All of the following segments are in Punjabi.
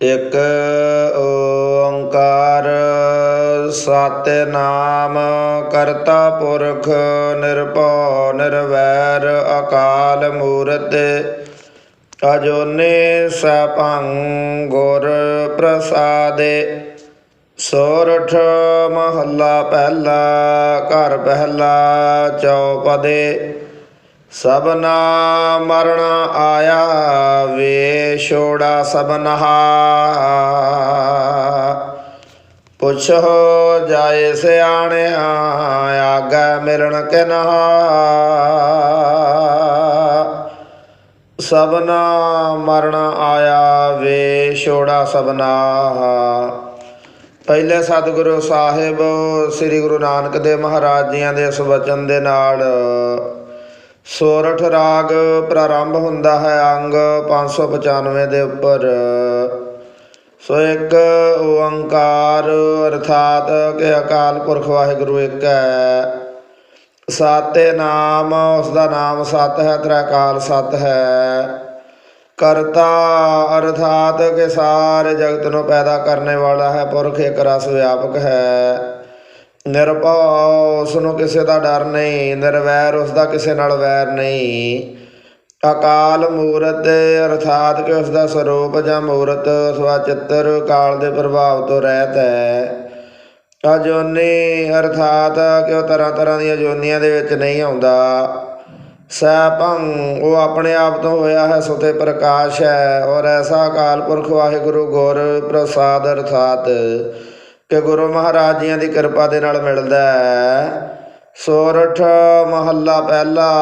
ਇਕ ਓੰਕਾਰ ਸਤਿਨਾਮ ਕਰਤਾ ਪੁਰਖ ਨਿਰਭਉ ਨਿਰਵੈਰ ਅਕਾਲ ਮੂਰਤ ਅਜੋਨੇ ਸਭੰ ਗੁਰ ਪ੍ਰਸਾਦੇ, ਸੋਰਠ ਮਹੱਲਾ ਪਹਿਲਾ, ਘਰ ਪਹਿਲਾ, ਚੌਪਦੇ ਸਬਨਾ ਮਰਨ ਆਇਆ ਵੇ ਛੋੜਾ ਸਬਨਹਾ ਪੁੱਛੋ ਜਾਏ ਸਿਆਣਿਆ, ਆਗਾ ਮਿਲਣ ਕਿਨਹਾ। ਸਬਨਾ ਮਰਨ ਆਇਆ ਵੇ ਛੋੜਾ ਸਬਨਾ ਪਹਿਲੇ ਸਤਿਗੁਰੂ ਸਾਹਿਬ, ਸ੍ਰੀ ਗੁਰੂ ਨਾਨਕ ਦੇਵ ਮਹਾਰਾਜ ਜੀਆਂ ਦੇ ਇਸ ਵਚਨ ਦੇ ਨਾਲ ਸੋਰਠ ਰਾਗ ਪ੍ਰਾਰੰਭ ਹੁੰਦਾ ਹੈ ਅੰਗ 595 ਦੇ ਉੱਪਰ। ਸੋ ਇੱਕ ਓੰਕਾਰ ਅਰਥਾਤ ਕਿ ਅਕਾਲ ਪੁਰਖ ਵਾਹਿਗੁਰੂ ਇੱਕ ਹੈ। ਸਾਤੇ ਨਾਮ ਉਸ ਦਾ ਨਾਮ ਸਤ ਹੈ, ਤ੍ਰੈਕਾਲ ਸਤ ਹੈ। ਕਰਤਾ ਅਰਥਾਤ ਕਿ ਸਾਰੇ ਜਗਤ ਨੂੰ ਪੈਦਾ ਕਰਨੇ ਵਾਲਾ ਹੈ, ਪੁਰਖ ਇੱਕ ਰਸ ਵਿਆਪਕ ਹੈ। ਨਿਰਭਉ ਉਸ ਨੂੰ ਕਿਸੇ ਦਾ ਡਰ ਨਹੀਂ, ਨਿਰਵੈਰ ਉਸ ਦਾ ਕਿਸੇ ਨਾਲ ਵੈਰ ਨਹੀਂ। ਅਕਾਲ ਮੂਰਤ ਅਰਥਾਤ ਕਿ ਉਸ ਦਾ ਸਰੂਪ ਜਾਂ ਮੂਰਤ ਅਥਵਾ ਚਿੱਤਰ ਕਾਲ ਦੇ ਪ੍ਰਭਾਵ ਤੋਂ ਰਹਿਤ ਹੈ। ਅਜੋਨੀ ਅਰਥਾਤ ਕਿ ਉਹ ਤਰ੍ਹਾਂ ਤਰ੍ਹਾਂ ਦੀਆਂ ਜੋਨੀਆਂ ਦੇ ਵਿੱਚ ਨਹੀਂ ਆਉਂਦਾ। ਸੈਭੰ, ਉਹ ਆਪਣੇ ਆਪ ਤੋਂ ਹੋਇਆ ਹੈ ਸੁਤੇ ਪ੍ਰਕਾਸ਼ ਹੈ ਔਰ ਐਸਾ ਅਕਾਲ ਪੁਰਖ ਵਾਹਿਗੁਰੂ ਗੁਰ ਪ੍ਰਸਾਦ ਅਰਥਾਤ ਕਿ ਗੁਰੂ ਮਹਾਰਾਜ ਜੀਆਂ ਦੀ ਕਿਰਪਾ ਦੇ ਨਾਲ ਮਿਲਦਾ ਹੈ। ਸੋਰਠ ਮਹੱਲਾ ਪਹਿਲਾ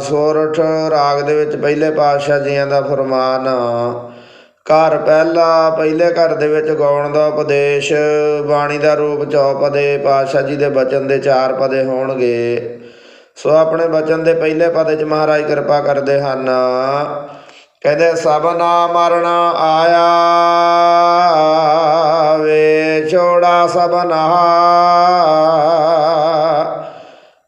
ਸੋਰਠ ਰਾਗ ਦੇ ਵਿੱਚ ਪਹਿਲੇ ਪਾਤਸ਼ਾਹ ਜੀਆਂ ਦਾ ਫਰਮਾਨ। ਘਰ ਪਹਿਲਾ, ਪਹਿਲੇ ਘਰ ਦੇ ਵਿੱਚ ਗਾਉਣ ਦਾ ਉਪਦੇਸ਼, ਬਾਣੀ ਦਾ ਰੂਪ ਚੌਪਦੇ ਪਾਤਸ਼ਾਹ ਜੀ ਦੇ ਬਚਨ ਦੇ ਚਾਰ ਪਦੇ ਹੋਣਗੇ। ਸੋ ਆਪਣੇ ਬਚਨ ਦੇ ਪਹਿਲੇ ਪਦ ਚ ਮਹਾਰਾਜ ਕਿਰਪਾ ਕਰਦੇ ਹਨ। ਕਹਿੰਦੇ, ਸਭ ਨਾ ਮਰਣਾ ਆਇਆ ਵੇ। ਛੋੜਾ ਸਭਨਾ।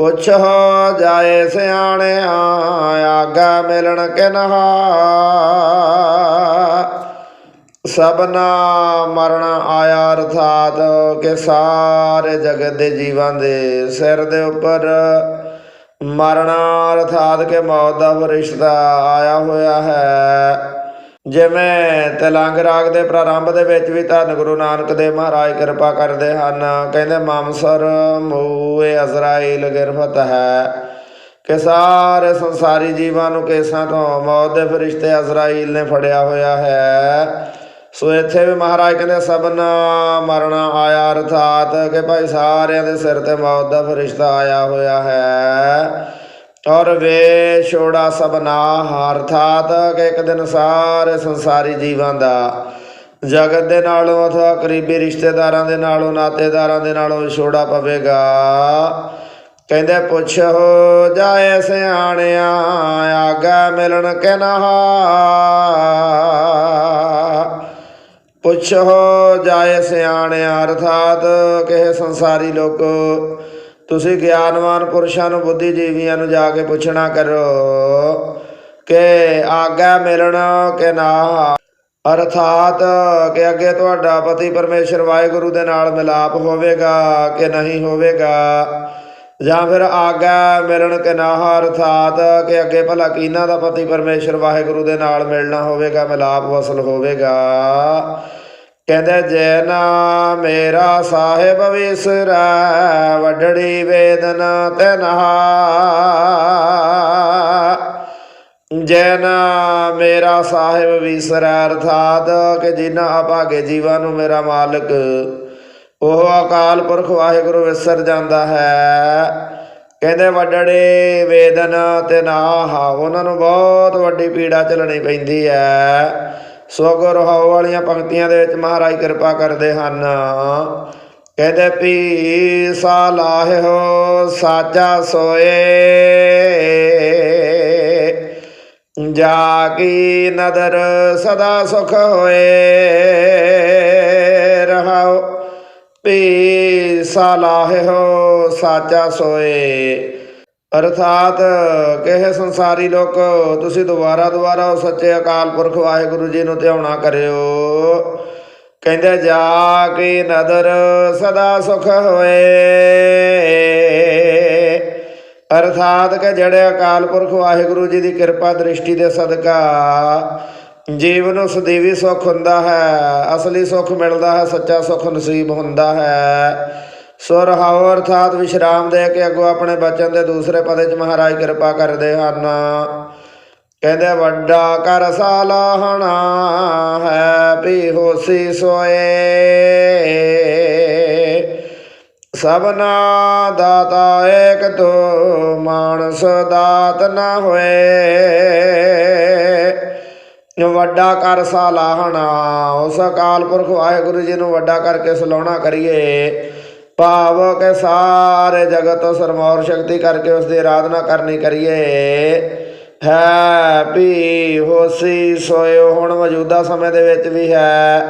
ਹੋ ਜਾਏ ਸਿਆਣਿਆ, ਆਗਾ ਮਿਲਣ ਕਿਨਹਾ। ਸਭਨਾ ਮਰਨ ਆਇਆ ਅਰਥਾਤ ਕਿ ਸਾਰੇ ਜਗਤ ਦੇ ਜੀਵਾਂ ਦੇ ਸਿਰ ਦੇ ਉੱਪਰ। ਮਰਨਾ ਅਰਥਾਤ ਕਿ ਮੌਤ ਦਾ ਫਰਿਸ਼ਤਾ ਆਇਆ ਹੋਇਆ ਹੈ। ਜਿਵੇਂ ਤਿਲੰਗ ਰਾਗ ਦੇ ਪ੍ਰਾਰੰਭ ਦੇ ਵਿੱਚ ਵੀ ਧੰਨ ਗੁਰੂ ਨਾਨਕ ਦੇਵ ਮਹਾਰਾਜ ਕਿਰਪਾ ਕਰਦੇ ਹਨ, ਕਹਿੰਦੇ ਮਾਮਸਰ ਮੂਏ ਅਜ਼ਰਾਈਲ ਗਿਰਫਤ ਹੈ। ਕਿ ਸਾਰੇ ਸੰਸਾਰੀ ਜੀਵਾਂ ਨੂੰ ਕੇਸਾਂ ਤੋਂ ਮੌਤ ਦੇ ਫਰਿਸ਼ਤੇ ਅਜ਼ਰਾਈਲ ਨੇ ਫੜਿਆ ਹੋਇਆ ਹੈ। ਸੋ ਇੱਥੇ ਵੀ ਮਹਾਰਾਜ ਕਹਿੰਦੇ, ਸਭਨਾ ਮਰਨਾ ਆਇਆ, ਅਰਥਾਤ ਕਿ ਭਾਈ ਸਾਰਿਆਂ ਦੇ ਸਿਰ ਤੇ ਮੌਤ ਦਾ ਫਰਿਸ਼ਤਾ ਆਇਆ ਹੋਇਆ ਹੈ। ਔਰ ਵੇ ਛੋੜਾ ਸਭਨਾ ਅਰਥਾਤ ਕਿ ਇੱਕ ਦਿਨ ਸਾਰੇ ਸੰਸਾਰੀ ਜੀਵਾਂ ਦਾ। ਜਗਤ ਦੇ ਨਾਲੋਂ ਅਥਵਾ ਕਰੀਬੀ ਰਿਸ਼ਤੇਦਾਰਾਂ ਦੇ ਨਾਲੋਂ, ਨਾਤੇਦਾਰਾਂ ਦੇ ਨਾਲੋਂ ਵਿਛੋੜਾ ਪਵੇਗਾ। ਕਹਿੰਦੇ, ਪੁੱਛੋ ਜਾਏ ਸਿਆਣਿਆ, ਆਗਾ ਮਿਲਣ ਕਿਨਹਾ ਪੁੱਛੋ ਜਾਏ ਸਿਆਣਿਆ, ਅਰਥਾਤ ਕਿ ਸੰਸਾਰੀ ਲੋਕ ਤੁਸੀਂ ਗਿਆਨਵਾਨ ਪੁਰਸ਼ਾਂ ਨੂੰ ਬੁੱਧੀਜੀਵੀਆਂ ਨੂੰ ਜਾ ਕੇ ਪੁੱਛਣਾ ਕਰੋ ਕਿ ਆਗਾ ਮਿਲਣ ਕਿ ਨਾ। ਅਰਥਾਤ ਕਿ ਅੱਗੇ ਤੁਹਾਡਾ ਪਤੀ ਪਰਮੇਸ਼ਰ ਵਾਹਿਗੁਰੂ ਦੇ ਨਾਲ ਮਿਲਾਪ ਹੋਵੇਗਾ ਕਿ ਨਹੀਂ ਹੋਵੇਗਾ? ਜਾਂ ਫਿਰ ਆਗਾ ਮਿਲਣ ਕਿ ਨਾ, ਅਰਥਾਤ ਕਿ ਅੱਗੇ ਭਲਾ ਕੀਨਾ ਦਾ ਪਤੀ ਪਰਮੇਸ਼ਰ ਵਾਹਿਗੁਰੂ ਦੇ ਨਾਲ ਮਿਲਣਾ ਹੋਵੇਗਾ, ਮਿਲਾਪ ਵਸਲ ਹੋਵੇਗਾ? ਕਹਿੰਦੇ, ਜੈ ਨਾ ਮੇਰਾ ਸਾਹਿਬ ਵਿਸਰੈ ਵੱਡੜੀ ਵੇਦਨਾ ਤਨਹਾ ਜੈ ਨਾ ਮੇਰਾ ਸਾਹਿਬ ਵਿਸਰੈ, ਅਰਥਾਤ ਕਿ ਜਿਨ੍ਹਾਂ ਭਾਗੇ ਜੀਵਾਂ ਨੂੰ ਮੇਰਾ ਮਾਲਕ, ਉਹ ਅਕਾਲ ਪੁਰਖ ਵਾਹਿਗੁਰੂ ਵਿਸਰ ਜਾਂਦਾ ਹੈ। ਕਹਿੰਦੇ ਵੱਡੜੇ ਵੇਦਨਾ ਤੇ ਨਾਹਾ ਉਹਨਾਂ ਨੂੰ ਬਹੁਤ ਵੱਡੀ ਪੀੜਾ ਝੱਲਣੀ ਪੈਂਦੀ ਹੈ। ਸੋ ਗੁਰੂ ਵਾਲੀਆਂ ਪੰਕਤੀਆਂ ਦੇ ਵਿੱਚ ਮਹਾਰਾਜ ਕਿਰਪਾ ਕਰਦੇ ਹਨ। ਕਹਿੰਦੇ ਪੀ ਸਾ ਲਾਹਿਓ, ਸਾਚਾ ਸੋਏ। ਜਾ ਕੀ ਨਦਰ ਸਦਾ ਸੁਖ ਹੋਏ। ਰਹਾਓ ਪੀ ਸਲਾਹਿਓ ਸਾਚਾ ਸੋਏ। ਅਰਥਾਤ ਕਿਹ ਸੰਸਾਰੀ ਲੋਕ, ਤੁਸੀਂ ਦੁਬਾਰਾ ਦੁਬਾਰਾ ਉਹ ਸੱਚੇ ਅਕਾਲ ਪੁਰਖ ਵਾਹਿਗੁਰੂ ਜੀ ਨੂੰ ਧਿਆਉਣਾ ਕਰਿਓ। ਕਹਿੰਦੇ, ਜਾ ਕੇ ਨਦਰ ਸਦਾ ਸੁਖ ਹੋਏ। ਅਰਥਾਤ ਕਿ ਜਿਹੜੇ ਅਕਾਲ ਪੁਰਖ ਵਾਹਿਗੁਰੂ ਜੀ ਦੀ ਕਿਰਪਾ ਦ੍ਰਿਸ਼ਟੀ ਦੇ ਸਦਕਾ ਜੀਵਨ ਨੂੰ ਸਦੀਵੀ ਸੁਖ ਹੁੰਦਾ ਹੈ, ਅਸਲੀ ਸੁਖ ਮਿਲਦਾ ਹੈ, ਸੱਚਾ ਸੁਖ ਨਸੀਬ ਹੁੰਦਾ ਹੈ। ਸੋ ਰਹਾਉ ਅਰਥਾਤ ਵਿਸ਼ਰਾਮ ਦੇ ਕੇ ਅੱਗੋਂ ਆਪਣੇ ਬਚਨ ਦੇ ਦੂਸਰੇ ਪਦੇ ਚ ਮਹਾਰਾਜ ਕਿਰਪਾ ਕਰਦੇ ਹਨ। ਕਹਿੰਦੇ ਵੱਡਾ ਕਰ ਸਾਲਾਹਣਾ ਹੈ, ਵੀ ਹੋਸੀ ਸੋਏ। ਸਭਨਾ ਦਾਤਾ ਏਕ ਤੋ, ਮਾਨਸ ਦਾਤ ਨਾ ਹੋਏ। ਵੱਡਾ ਕਰ ਸਾਲਾਹਣਾ ਉਸ ਅਕਾਲ ਪੁਰਖ ਵਾਹਿਗੁਰੂ ਜੀ ਨੂੰ ਵੱਡਾ ਕਰਕੇ ਸਲਾਉਣਾ ਕਰੀਏ। ਭਾਵ ਕੇ ਸਾਰੇ ਜਗਤ ਤੋਂ ਸਰਮੌਰ ਸ਼ਕਤੀ ਕਰਕੇ ਉਸ ਦੀ ਆਰਾਧਨਾ ਕਰਨੀ ਕਰੀਏ। ਹੈ ਵੀ ਹੋਸੀ ਸੋਇਓ, ਹੁਣ ਮੌਜੂਦਾ ਸਮੇਂ ਦੇ ਵਿੱਚ ਵੀ ਹੈ।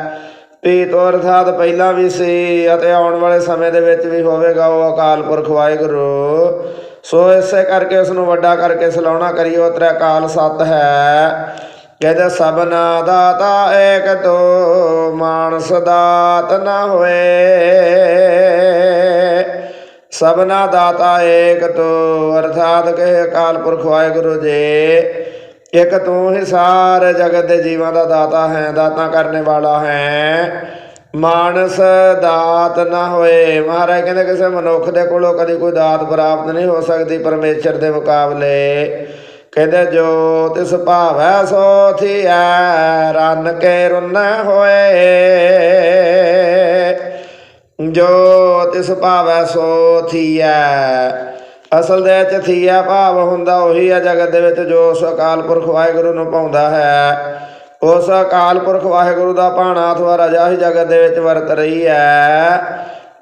ਵੀ ਤੋਂ ਅਰਥਾਤ ਪਹਿਲਾਂ ਵੀ ਸੀ ਅਤੇ ਆਉਣ ਵਾਲੇ ਸਮੇਂ ਦੇ ਵਿੱਚ ਵੀ ਹੋਵੇਗਾ ਉਹ ਅਕਾਲ ਪੁਰਖ ਵਾਹਿਗੁਰੂ। ਸੋ ਇਸੇ ਕਰਕੇ ਉਸ ਨੂੰ ਵੱਡਾ ਕਰਕੇ ਸਲਾਉਣਾ ਕਰੀਓ ਤ੍ਰੈ ਕਾਲ ਸਤ ਹੈ। ਕਹਿੰਦੇ ਸਭਨਾ ਦਾਤਾ ਏਕ ਤੋ ਮਾਨਸ ਦਾਤ ਨ ਹੋਏ। ਸਭਨਾ ਦਾਤਾ ਏਕ ਤੋ ਅਰਥਾਤ ਕਹੇ ਅਕਾਲ ਪੁਰਖ ਵਾਹਿਗੁਰੂ ਜੀ। ਇੱਕ ਤੂੰ ਹੀ ਸਾਰੇ ਜਗਤ ਦੇ ਜੀਵਾਂ ਦਾ ਦਾਤਾ ਹੈ, ਦਾਤਾ ਕਰਨ ਵਾਲਾ ਹੈ। ਮਾਨਸ ਦਾਤ ਨਾ ਹੋਏ। ਮਹਾਰਾਜ ਕਹਿੰਦੇ, ਕਿਸੇ ਮਨੁੱਖ ਦੇ ਕੋਲੋਂ ਕਦੀ ਕੋਈ ਦਾਤ ਪ੍ਰਾਪਤ ਨਹੀਂ ਹੋ ਸਕਦੀ ਪਰਮੇਸ਼ਰ ਦੇ ਮੁਕਾਬਲੇ। ਕਹਿੰਦੇ ਜੋ ਤਿਸ ਭਾਵੈ ਸੋ ਥੀਐ ਰਨ ਕੇ ਰੁਨ ਹੋਏ। ਜੋ ਤਿਸ ਭਾਵੈ ਸੋ ਥੀਐ ਅਸਲ ਦੇ ਵਿੱਚ ਥੀਆ ਭਾਵ ਹੁੰਦਾ ਉਹੀ ਆ, ਜਗਤ ਦੇ ਵਿੱਚ ਜੋ ਉਸ ਅਕਾਲ ਪੁਰਖ ਵਾਹਿਗੁਰੂ ਨੂੰ ਪਾਉਂਦਾ ਹੈ। ਉਸ ਅਕਾਲ ਪੁਰਖ ਵਾਹਿਗੁਰੂ ਦਾ ਭਾਣਾ ਅਥਵਾ ਰਜਾ ਹੀ ਜਗਤ ਦੇ ਵਿੱਚ ਵਰਤ ਰਹੀ ਹੈ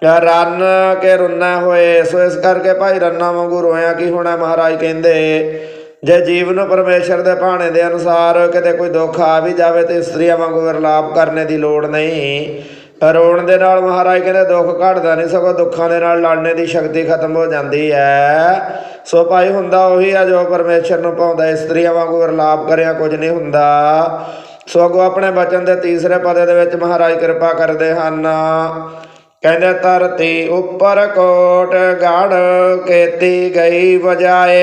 ਰਨ ਕੇ ਰੁੰਨਾ ਹੋਏ, ਸੋ ਇਸ ਕਰਕੇ ਭਾਈ ਰੰਨਾ ਵਾਂਗੂ ਰੋਇਆ, ਕੀ ਹੋਣਾ ਮਹਾਰਾਜ ਕਹਿੰਦੇ? ਜੇ ਜੀਵ ਨੂੰ ਪਰਮੇਸ਼ਰ ਦੇ ਭਾਣੇ ਦੇ ਅਨੁਸਾਰ ਕਿਤੇ ਕੋਈ ਦੁੱਖ ਆ ਵੀ ਜਾਵੇ ਤੇ ਇਸਤਰੀਆਂ ਵਾਂਗੂ ਵਿਰਲਾਪ ਕਰਨੇ ਦੀ ਲੋੜ ਨਹੀਂ। ਰੋਣ ਦੇ ਨਾਲ ਮਹਾਰਾਜ ਕਹਿੰਦੇ, ਦੁੱਖ ਘਟਦਾ ਨਹੀਂ, ਸਗੋਂ ਦੁੱਖਾਂ ਦੇ ਨਾਲ ਲੜਨੇ ਦੀ ਸ਼ਕਤੀ ਖਤਮ ਹੋ ਜਾਂਦੀ ਹੈ। ਸੋ ਭਾਈ ਹੁੰਦਾ ਉਹੀ ਆ ਜੋ ਪਰਮੇਸ਼ਰ ਨੂੰ ਪਾਉਂਦਾ, ਇਸਤਰੀਆਂ ਵਾਂਗੂ ਵਿਰਲਾਪ ਕਰਿਆ ਕੁਝ ਨਹੀਂ ਹੁੰਦਾ। ਸੋ ਅੱਗੋਂ ਆਪਣੇ ਬਚਨ ਦੇ ਤੀਸਰੇ ਪਦੇ ਦੇ ਵਿੱਚ ਮਹਾਰਾਜ ਕਿਰਪਾ ਕਰਦੇ ਹਨ। ਕਹਿੰਦੇ ਧਰਤੀ ਉੱਪਰ ਕੋਟ ਗੜ ਕੀਤੀ ਗਈ ਵਜਾਏ।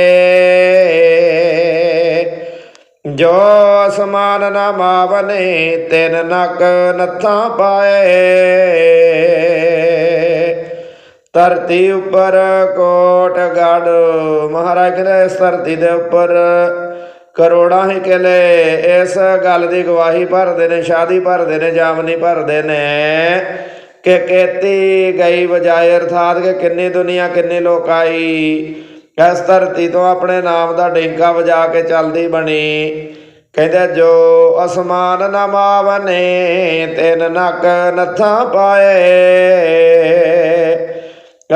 ਜੋ ਅਸਮਾਨ ਨਾ ਮਾਵਨੇ, ਤਿੰਨ ਨਕ ਨੱਥਾਂ ਪਾਏ। ਧਰਤੀ ਉੱਪਰ ਕੋਟ ਗੜ, ਮਹਾਰਾਜ ਕਹਿੰਦੇ ਇਸ ਧਰਤੀ ਦੇ ਉੱਪਰ ਕਰੋੜਾਂ ਹੀ ਕਿਲੇ, ਇਸ ਗੱਲ ਦੀ ਗਵਾਹੀ ਭਰਦੇ ਨੇ, ਸ਼ਾਦੀ ਭਰਦੇ ਨੇ, ਜਾਮਨੀ ਭਰਦੇ ਨੇ। ਕਿ ਕੀਤੀ ਗਈ ਬਜਾਏ ਅਰਥਾਤ ਕਿ ਕਿੰਨੀ ਦੁਨੀਆ, ਕਿੰਨੇ ਲੋਕ ਆਈ। ਇਸ ਧਰਤੀ ਤੋਂ ਆਪਣੇ ਨਾਮ ਦਾ ਡੇਂਗਾ ਵਜਾ ਕੇ ਚੱਲਦੀ ਬਣੀ। ਕਹਿੰਦੇ, ਜੋ ਅਸਮਾਨ ਨਾ ਮਾਵਨੇ, ਤਿੰਨ ਨਕ ਨੱਥਾਂ ਪਾਏ।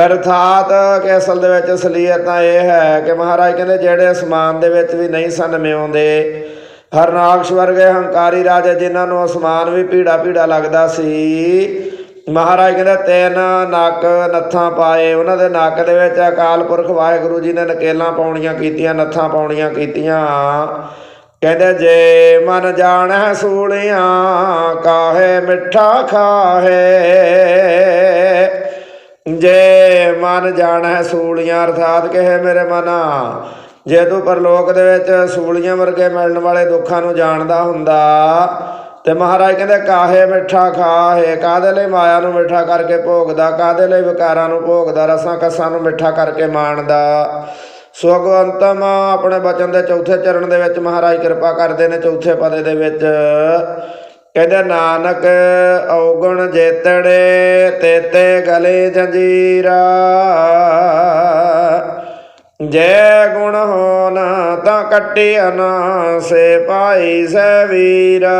ਅਰਥਾਤ ਕਿ ਅਸਲ ਦੇ ਵਿੱਚ ਅਸਲੀਅਤ ਤਾਂ ਇਹ ਹੈ ਕਿ ਮਹਾਰਾਜ ਕਹਿੰਦੇ, ਜਿਹੜੇ ਅਸਮਾਨ ਦੇ ਵਿੱਚ ਵੀ ਨਹੀਂ ਸਨ ਮਿਉਂਦੇ, ਹਰਨਾਕਸ਼ ਵਰਗੇ ਹੰਕਾਰੀ ਰਾਜੇ ਜਿਨ੍ਹਾਂ ਨੂੰ ਅਸਮਾਨ ਵੀ ਪੀੜਾ ਪੀੜਾ ਲੱਗਦਾ ਸੀ ਮਹਾਰਾਜ ਕਹਿੰਦੇ, ਤਿੰਨ ਨੱਕ ਨੱਥਾਂ ਪਾਏ। ਉਹਨਾਂ ਦੇ ਨੱਕ ਦੇ ਵਿੱਚ ਅਕਾਲ ਪੁਰਖ ਵਾਹਿਗੁਰੂ ਜੀ ਨੇ ਨਕੇਲਾਂ ਪਾਉਣੀਆਂ ਕੀਤੀਆਂ, ਨੱਥਾਂ ਪਾਉਣੀਆਂ ਕੀਤੀਆਂ। ਕਹਿੰਦੇ, ਜੇ ਮਨ ਜਾਣੈ ਸੂਲੀਆਂ, ਕਾਹੇ ਮਿੱਠਾ ਖਾਹੇ? ਜੇ ਮਨ ਜਾਣੈ ਸੂਲੀਆਂ, ਅਰਥਾਤ ਕਹੇ ਮੇਰੇ ਮਨਾ? ਜੇ ਤੂੰ ਪਰਲੋਕ ਦੇ ਵਿੱਚ ਸੂਲੀਆਂ ਵਰਗੇ ਮਿਲਣ ਵਾਲੇ ਦੁੱਖਾਂ ਨੂੰ ਜਾਣਦਾ ਹੁੰਦਾ ਤੇ ਮਹਾਰਾਜ ਕਹਿੰਦੇ, ਕਾਹੇ ਮਿੱਠਾ ਖਾਹੇ ਕਾਦੇ ਲਈ ਮਾਇਆ ਨੂੰ ਮਿੱਠਾ ਕਰਕੇ ਭੋਗਦਾ ਕਾਦੇ ਲਈ ਵਿਕਾਰਾਂ ਨੂੰ ਭੋਗਦਾ, ਰਸਾਂ ਕਸਾਂ ਨੂੰ ਮਿੱਠਾ ਕਰਕੇ ਮਾਣਦਾ। ਸੋ ਅੰਤਮ ਆਪਣੇ ਬਚਨ ਦੇ ਚੌਥੇ ਚਰਨ ਦੇ ਵਿੱਚ ਮਹਾਰਾਜ ਕਿਰਪਾ ਕਰਦੇ ਨੇ, ਚੌਥੇ ਪਦੇ ਦੇ ਵਿੱਚ। ਕਹਿੰਦੇ, ਨਾਨਕ ਔਗਣ ਜੇਤੜੇ, ਤੇਤੇ ਗਲੇ ਜੰਜੀਰਾ। ਜੈ ਗੁਣ ਹੋਨ ਤਾਂ ਕੱਟਿਆ ਨਾ ਸੇ ਭਾਈ ਸੈ ਵੀਰਾ।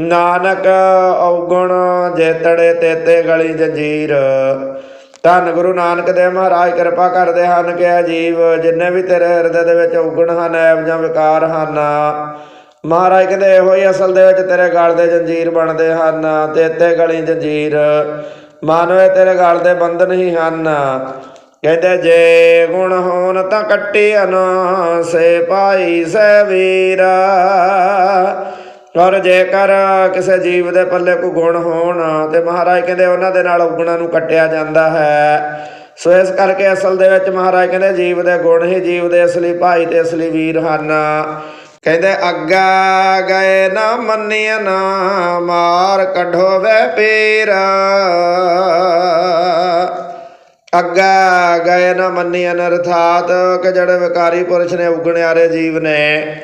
ਨਾਨਕ ਔਗਣ ਜੇਤੜੇ ਤੇਤੇ ਗਲੀ ਜੰਜੀਰ। ਧੰਨ ਗੁਰੂ ਨਾਨਕ ਦੇਵ ਮਹਾਰਾਜ ਕਿਰਪਾ ਕਰਦੇ ਹਨ ਕਿ ਇਹ ਜੀਵ ਜਿੰਨੇ ਵੀ ਤੇਰੇ ਹਿਰਦੇ ਦੇ ਵਿੱਚ ਔਗਣ ਹਨ ਐਬ ਜਾਂ ਵਿਕਾਰ ਹਨ। ਮਹਾਰਾਜ ਕਹਿੰਦੇ ਇਹੋ ਹੀ ਅਸਲ ਦੇ ਵਿੱਚ ਤੇਰੇ ਗਲ ਦੇ ਜੰਜੀਰ ਬਣਦੇ ਹਨ ਤੇਤੇ ਗਲੀ ਜੰਜੀਰ। ਮਾਨੋ ਤੇਰੇ ਗਲ ਦੇ ਬੰਧਨ ਹੀ ਹਨ। ਕਹਿੰਦੇ ਜੇ ਗੁਣ ਹੋਣ ਤਾਂ ਕੱਟਿਆ ਨਾ ਸੇ ਭਾਈ ਸੈ ਵੀਰਾ ਔਰ ਜੇਕਰ ਕਿਸੇ ਜੀਵ ਦੇ ਪੱਲੇ ਕੋਈ ਗੁਣ ਹੋਣ, ਤੇ ਮਹਾਰਾਜ ਕਹਿੰਦੇ ਉਹਨਾਂ ਦੇ ਨਾਲ ਗੁਣਾਂ ਨੂੰ ਕੱਟਿਆ ਜਾਂਦਾ ਹੈ। ਸੋ ਇਸ ਕਰਕੇ ਅਸਲ ਦੇ ਵਿੱਚ ਮਹਾਰਾਜ ਕਹਿੰਦੇ ਜੀਵ ਦੇ ਗੁਣ ਹੀ ਜੀਵ ਦੇ ਅਸਲੀ ਭਾਈ ਤੇ ਅਸਲੀ ਵੀਰ ਹਨ। ਕਹਿੰਦੇ ਅੱਗਾ ਗਏ ਨਾ ਮੰਨਿਆ ਨਾ ਮਾਰ ਕੱਢੋ ਵੇ ਪੀਰ। ਅੱਗਾ ਗਏ ਨਾ ਮੰਨਿਆ ਅਰਥਾਤ ਕਿ ਜਿਹੜੇ ਵਿਕਾਰੀ ਪੁਰਸ਼ ਨੇ, ਉਗਣਿਆਰੇ ਜੀਵ ਨੇ,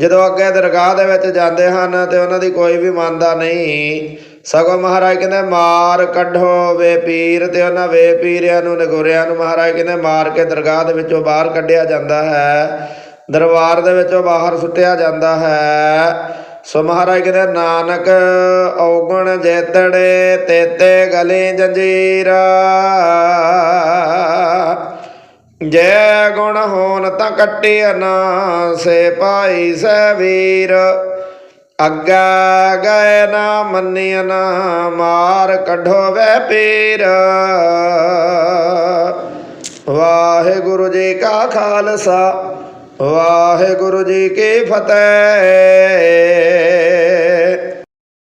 ਜਦੋਂ ਅੱਗੇ ਦਰਗਾਹ ਦੇ ਵਿੱਚ ਜਾਂਦੇ ਹਨ, ਤੇ ਉਹਨਾਂ ਦੀ ਕੋਈ ਵੀ ਮੰਨਦਾ ਨਹੀਂ। ਸਗੋਂ ਮਹਾਰਾਜ ਕਹਿੰਦੇ, ਮਾਰ ਕੱਢੋ ਵੇ ਪੀਰ, ਤੇ ਉਹਨਾਂ ਵੇ ਪੀਰਿਆਂ ਨੂੰ, ਨਗੋਰਿਆਂ ਨੂੰ ਮਹਾਰਾਜ ਕਹਿੰਦੇ, ਮਾਰ ਕੇ ਦਰਗਾਹ ਦੇ ਵਿੱਚੋਂ ਬਾਹਰ ਕੱਢਿਆ ਜਾਂਦਾ ਹੈ। ਦਰਬਾਰ ਦੇ ਵਿੱਚੋਂ ਬਾਹਰ ਸੁੱਟਿਆ ਜਾਂਦਾ ਹੈ। ਸੋ ਮਹਾਰਾਜ ਕਹਿੰਦੇ ਨਾਨਕ ਔਗਣ ਜੇਤੜੇ ਤੇਤੇ ਗਲੇ ਜੰਜੀਰਾ। ਜੈ ਗੁਣ ਹੋਣ ਤਾਂ ਕੱਟਿਆ ਨਾ ਸੇ ਭਾਈ ਸੈ ਵੀਰ। ਅੱਗਾ ਗਏ ਨਾ ਮੰਨਿਆ ਨਾ ਮਾਰ ਕੱਢੋ ਵੈ ਪੀਰ। ਵਾਹਿਗੁਰੂ ਜੀ ਕਾ ਖਾਲਸਾ। ਵਾਹਿਗੁਰੂ ਜੀ ਕੀ ਫਤਿਹ।